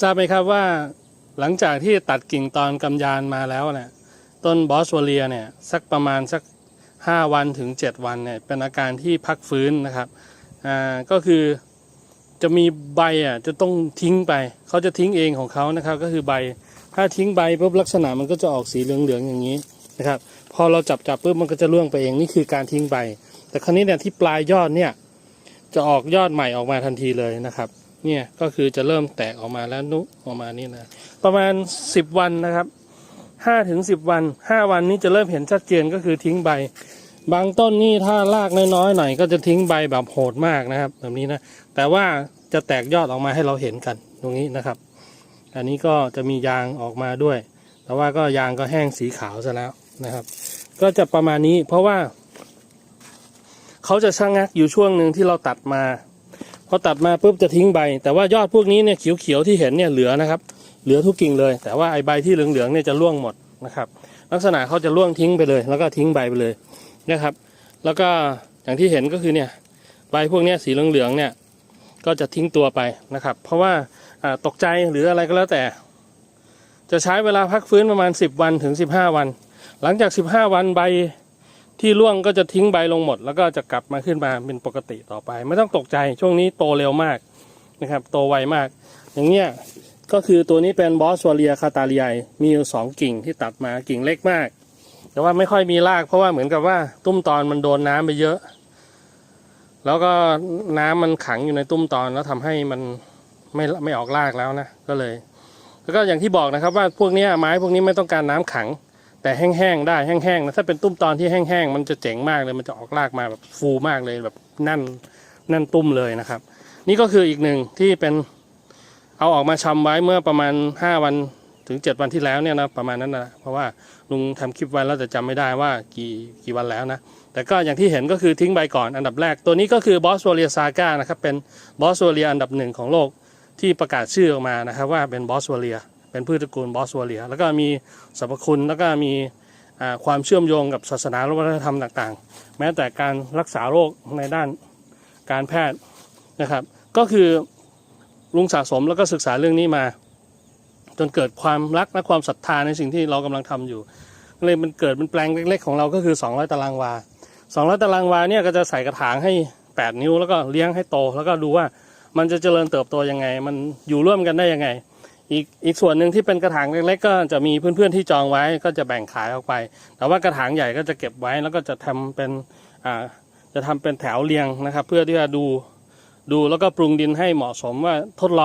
ทราบไหมครับว่าหลังจากที่ตัดกิ่งตอนกำยานมาแล้วเนี่ยต้นบอสวเลียเนี่ยสักประมาณสัก 5 วันถึง 7 วันเนี่ยเป็นอาการที่พักฟื้นนะครับอ่าก็คือจะมีใบอะจะต้องทิ้งไป เขาจะทิ้งเองของเขานะครับ ก็คือใบถ้าทิ้งใบปุ๊บลักษณะมันก็จะออกสีเหลืองๆอย่างนี้นะครับ พอเราจับจับปุ๊บมันก็จะร่วงไปเองนี่คือการทิ้งใบ แต่คราวนี้เนี่ยที่ปลายยอดเนี่ยจะออกยอดใหม่ออกมาทันทีเลยนะครับ เนี่ยก็คือจะเริ่มแตกออกมาแล้วนุออกมานี่นะประมาณ 10 วันนะครับ5ถึง10 วัน 5 วันนี้จะเริ่มเห็นชัดเจนก็คือทิ้งใบ บางต้นนี่ถ้ารากน้อยๆหน่อยก็จะทิ้งใบแบบโหดมากนะครับ แบบนี้นะแต่ว่าจะแตกยอดออกมาให้เราเห็นกันตรงนี้นะครับ อันนี้ก็จะมียางออกมาด้วย แต่ว่าก็ยางก็แห้งสีขาวซะแล้วนะครับ ก็จะประมาณนี้เพราะว่า เขาจะชะงักอยู่ช่วงหนึ่งที่เราตัดมา พอตัดมาปุ๊บจะทิ้งใบ แต่ว่ายอดพวกนี้เนี่ยเขียวๆที่เห็นเนี่ยเหลือนะครับ เหลือทุกกิ่งเลย แต่ว่าไอใบที่เหลืองๆเนี่ยจะร่วงหมดนะครับ ลักษณะเขาจะร่วงทิ้งไปเลย แล้วก็ทิ้งใบไปเลยนะครับ แล้วก็อย่างที่เห็นก็คือเนี่ยใบพวกนี้สีเหลืองๆเนี่ยก็จะทิ้งตัวไปนะครับ เพราะว่าอ่าตกใจหรืออะไรก็แล้วแต่ จะใช้เวลาพักฟื้นประมาณ 10 วันถึง 15 วัน หลังจาก 15 วันใบ ที่ร่วงก็จะทิ้งใบลงหมด แล้วก็จะกลับมาขึ้นมาเป็นปกติต่อไป ไม่ต้องตกใจช่วงนี้โตเร็วมากนะครับ โตไวมาก อย่างเนี้ยก็คือตัวนี้เป็นบอสวเลียคาตาเลียมีอยู่สองกิ่งที่ตัดมากิ่งเล็กมาก แต่ว่าไม่ค่อยมีราก เพราะว่าเหมือนกับว่าตุ้มตอนมันโดนน้ำไปเยอะ แล้วก็น้ำมันขังอยู่ในตุ้มตอนแล้วทำให้มันไม่ไม่ออกรากแล้วนะก็เลย แล้วก็อย่างที่บอกนะครับว่าพวกนี้ไม้พวกนี้ไม่ต้องการน้ำขัง แต่แห้งๆได้แห้งๆนะถ้าเป็นตุ้มตอนที่แห้งๆมันจะเจ๋งมากเลย มันจะออกรากมาแบบฟูมากเลยแบบแน่นแน่นตุ้มเลยนะครับ นี่ก็คืออีกหนึ่งที่เป็นเอาออกมาชำไว้เมื่อประมาณ 5 วันถึง 7 วันที่แล้วเนี่ยนะประมาณนั้นนะเพราะว่าลุงทำคลิปไว้แล้วแต่จำไม่ได้ว่ากี่กี่วันแล้วนะแต่ก็อย่างที่เห็นก็คือทิ้งใบก่อนอันดับแรก ตัวนี้ก็คือบอสโวเลียซาก้านะครับเป็นบอสโวเลียอันดับหนึ่งของโลกที่ประกาศชื่อออกมานะครับว่าเป็นบอสโวเลีย เป็นพืชตระกูลบอสโวเลีย แล้วก็มีสรรพคุณแล้วก็มีความเชื่อมโยงกับศาสนาและวัฒนธรรมต่างๆ แม้แต่การรักษาโรคในด้านการแพทย์นะครับ ก็คือลุงสะสมแล้วก็ศึกษาเรื่องนี้มา จนเกิดความรักและความศรัทธาในสิ่งที่เรากำลังทำอยู่เลยมันเกิดเป็นแปลงเล็กๆของเราก็คือ 200 ตารางวา 200 ตารางวาเนี่ยก็จะใส่กระถางให้ 8 นิ้ว แล้วก็เลี้ยงให้โต แล้วก็ดูว่ามันจะเจริญเติบโตยังไง มันอยู่ร่วมกันได้ยังไง อีกอีกส่วนหนึ่งที่เป็นกระถางเล็กๆก็จะมีเพื่อนๆที่จองไว้ก็จะแบ่งขายออกไป แต่ว่ากระถางใหญ่ก็จะเก็บไว้แล้วก็จะทำเป็นอ่าจะทำเป็นแถวเรียงนะครับ เพื่อที่จะดูดูแล้วก็ปรุงดินให้เหมาะสมว่าทดลอง